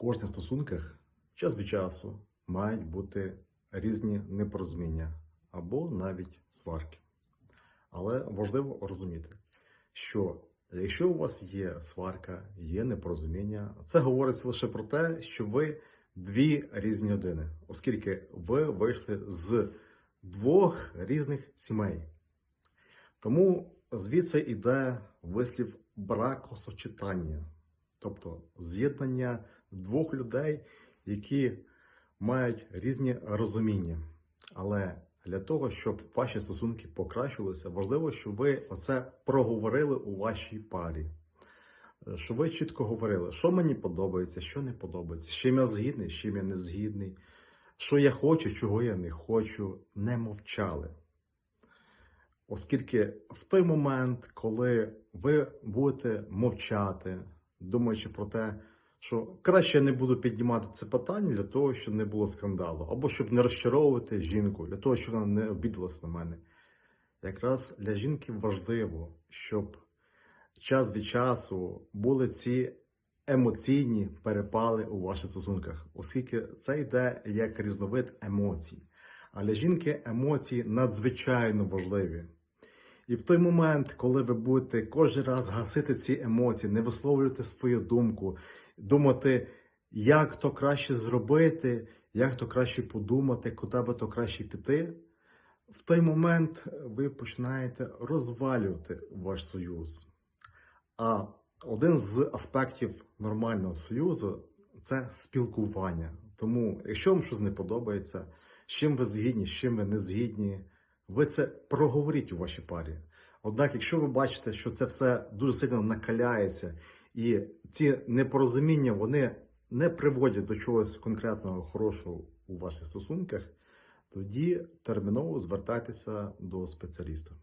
кожних стосунках час від часу мають бути різні непорозуміння або навіть сварки. Але важливо розуміти, що якщо у вас є сварка, є непорозуміння, це говориться лише про те, що ви дві різні людини, оскільки ви вийшли з двох різних сімей. Тому звідси йде вислів бракосочетання, тобто з'єднання двох людей, які мають різні розуміння. Але для того, щоб ваші стосунки покращилися, важливо, щоб ви оце проговорили у вашій парі. Е, Щоб ви чітко говорили, що мені подобається, що не подобається, з чим я згідний, з чим я не згідний, що я хочу, чого я не хочу, не мовчали. Оскільки в той момент, коли ви будете мовчати, думаючи про те, що краще я не буду піднімати це питання для того, щоб не було скандалу, або щоб не розчаровувати жінку, для того, щоб вона не обідалась на мене. Якраз для жінки важливо, щоб час від часу були ці емоційні перепали у ваших стосунках, оскільки це йде як різновид емоцій. А для жінки емоції надзвичайно важливі. І в той момент, коли ви будете кожен раз гасити ці емоції, не висловлювати свою думку, думати, як то краще зробити, як то краще подумати, куди би то краще піти, в той момент ви починаєте розвалювати ваш союз. А один з аспектів нормального союзу це спілкування. Тому, якщо вам щось не подобається, з чим ви згідні, з чим ви не згідні, ви це проговоріть у вашій парі. Однак, якщо ви бачите, що це все дуже сильно накаляється, і ці непорозуміння вони не приводять до чогось конкретного хорошого у ваших стосунках, тоді терміново звертайтеся до спеціаліста.